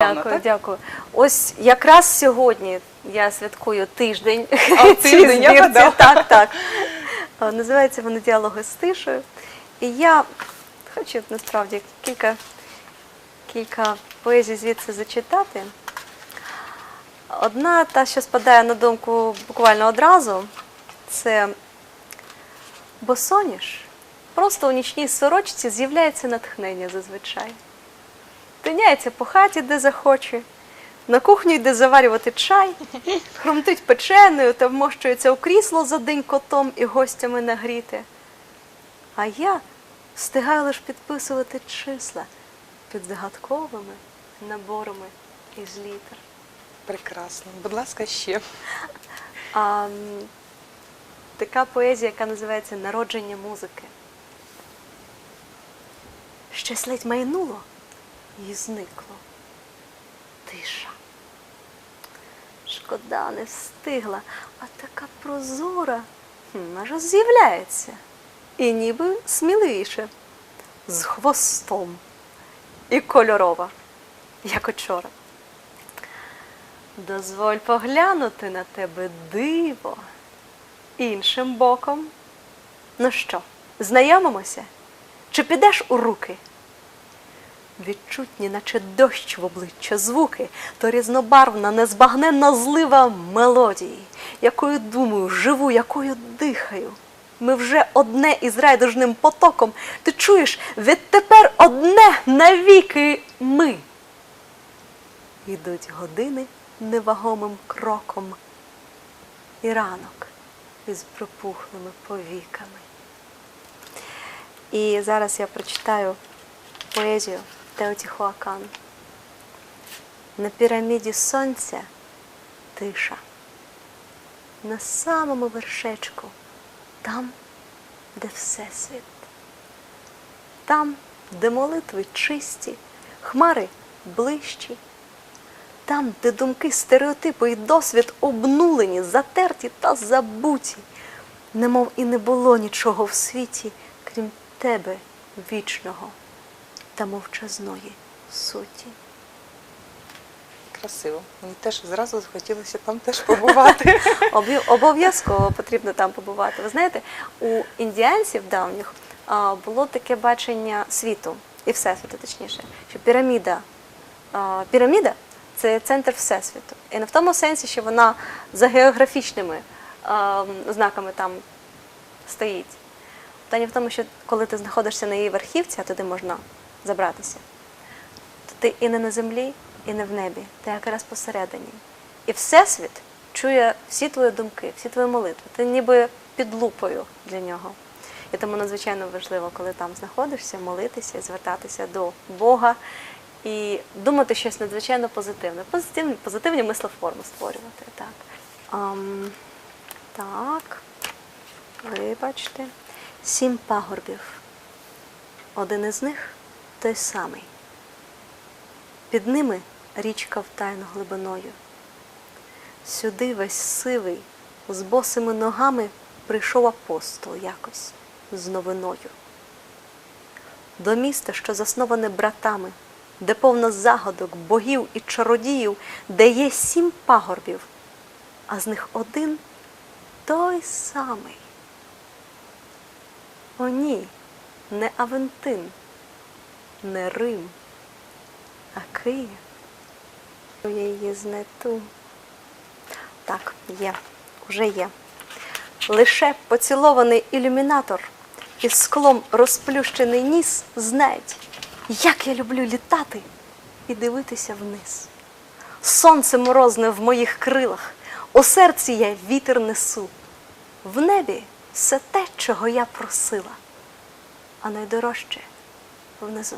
Дякую, так? дякую. Ось якраз сьогодні я святкую тиждень. А, тиждень, я гадала. Так, так. Називається вони діалоги з тишою. І я хочу насправді кілька, кілька поезій звідси зачитати. Одна, та, що спадає на думку буквально одразу, це босоніж. Просто у нічній сорочці з'являється натхнення зазвичай. Тиняється по хаті, де захоче, на кухню йде заварювати чай, хрумтить печеною та вмощується у крісло за день котом і гостями нагріти. А я встигаю лише підписувати числа під загадковими наборами із літер. Прекрасно. Будь ласка, ще. А, така поезія, яка називається Народження музики. Щось ледь майнуло і зникло. Тиша. Шкода, не встигла, а така прозора аж з'являється. І ніби сміливіше, з хвостом і кольорова, як учора. Дозволь поглянути на тебе диво іншим боком. Ну що, знайомимося? Чи підеш у руки? Відчутні, наче дощ в обличчя звуки, то різнобарвна, незбагненна злива мелодії, якою думаю, живу, якою дихаю. Ми вже одне із райдужним потоком. Ти чуєш, відтепер одне навіки ми. Ідуть години невагомим кроком, і ранок із припухлими повіками. І зараз я прочитаю поезію Теотіхуакан. На піраміді сонця тиша. На самому вершечку, там, де Всесвіт. Там, де молитви чисті, хмари ближчі. Там, де думки, стереотипи і досвід обнулені, затерті та забуті, немов і не було нічого в світі, крім тебе, вічного та мовчазної суті. Красиво. Мені теж зразу захотілося там теж побувати. Обов'язково потрібно там побувати. Ви знаєте, у індіанців давніх було таке бачення світу і всесвіту, точніше, що піраміда, піраміда це центр всесвіту. І не в тому сенсі, що вона за географічними знаками там стоїть. Питання в тому, що коли ти знаходишся на її верхівці, а туди можна забратися, то ти і не на землі, і не в небі, ти якраз посередині. І Всесвіт чує всі твої думки, всі твої молитви. Ти ніби під лупою для нього. І тому надзвичайно важливо, коли там знаходишся, молитися, звертатися до Бога і думати щось надзвичайно позитивне. Позитивні, позитивні мислоформи створювати. Так. Ам, так. Вибачте. Сім пагорбів. Один із них той самий. Під ними річка втайно глибиною. Сюди весь сивий, з босими ногами прийшов апостол якось з новиною. До міста, що засноване братами, де повно загадок, богів і чародіїв, де є сім пагорбів, а з них один той самий. О ні, не Авентин, не Рим, а Київ. Я її знайду. Так, є, уже є. Лише поцілований ілюмінатор із склом розплющений ніс знають, як я люблю літати і дивитися вниз. Сонце морозне в моїх крилах, у серці я вітер несу. В небі все те, чого я просила, а найдорожче 我们是。